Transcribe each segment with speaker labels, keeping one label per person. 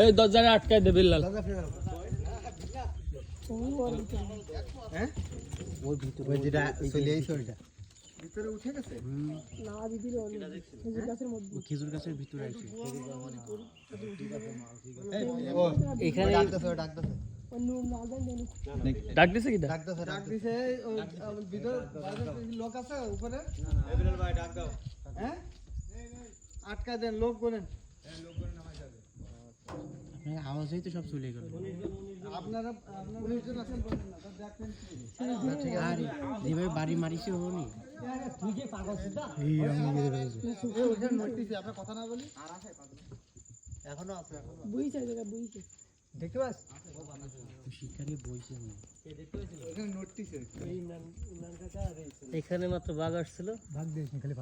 Speaker 1: এই দশ জায়গায় আটকাই দে বিল্লাল।
Speaker 2: ওই যেটা চলে আইছে ওইটা।
Speaker 3: না দিদি খেজুর গাছের মধ্যে।
Speaker 2: ও খেজুর গাছের ভিতরে আইছে
Speaker 1: এখানে
Speaker 2: ডাকতেছে ডাকতেছে।
Speaker 3: অন্য না জানি
Speaker 1: ডাক দিছে কি
Speaker 4: ডাক দিছে ভিতর লোক আছে উপরে। হ্যাঁ? আটকা দেন লোক বলেন।
Speaker 2: আওয়াজই তো সব চলে গেল।
Speaker 4: আপনারা আপনারা
Speaker 2: যেভাবে বাড়ি মারিছে হনি
Speaker 4: এই ওখানে নোটিস আপনার কথা না বলি।
Speaker 2: এখনও আছে
Speaker 3: বুঝছে
Speaker 4: দেখতে পাস?
Speaker 2: শিকারি বইছে না
Speaker 1: এখানে মাত্র বাঘ আসছিল।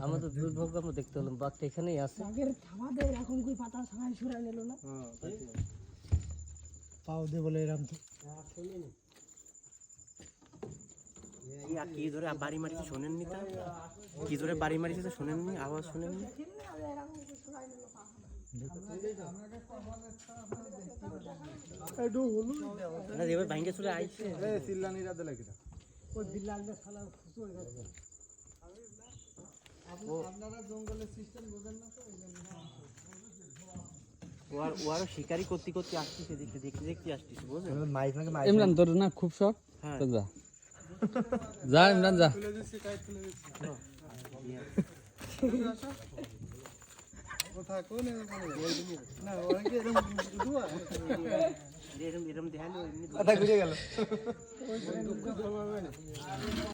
Speaker 1: আমাদের দুর্ভাগ্য আমরা দেখতে পেলাম বাঘটা এখানেই আছে।
Speaker 3: বাঘের থাবা দেয় এরকম করে পাতা সবাই সরাই নিল না?
Speaker 4: পাও দে বলে এরকম তো।
Speaker 2: ইয়া কি ধরে বাড়ি মারিছে শোনেননি তা? কি ধরে বাড়ি মারিছে শোনেননি? আওয়াজ শোনেননি?
Speaker 4: হলুদ
Speaker 2: ভাঙ্গে চলে আইছে।
Speaker 4: এই সিল্লানি রাতে
Speaker 2: শিকারি করতে করতে আসতেছে দেখতে দেখতে দেখতে আসতেছে বুঝলেন
Speaker 1: ইমরান তোর না খুব শখ?
Speaker 2: হ্যাঁ।
Speaker 1: যা। যা ইমরান যা।
Speaker 4: কোথায় কোন এরকম
Speaker 2: এরম এরম দেখাল এমনি
Speaker 4: গেল।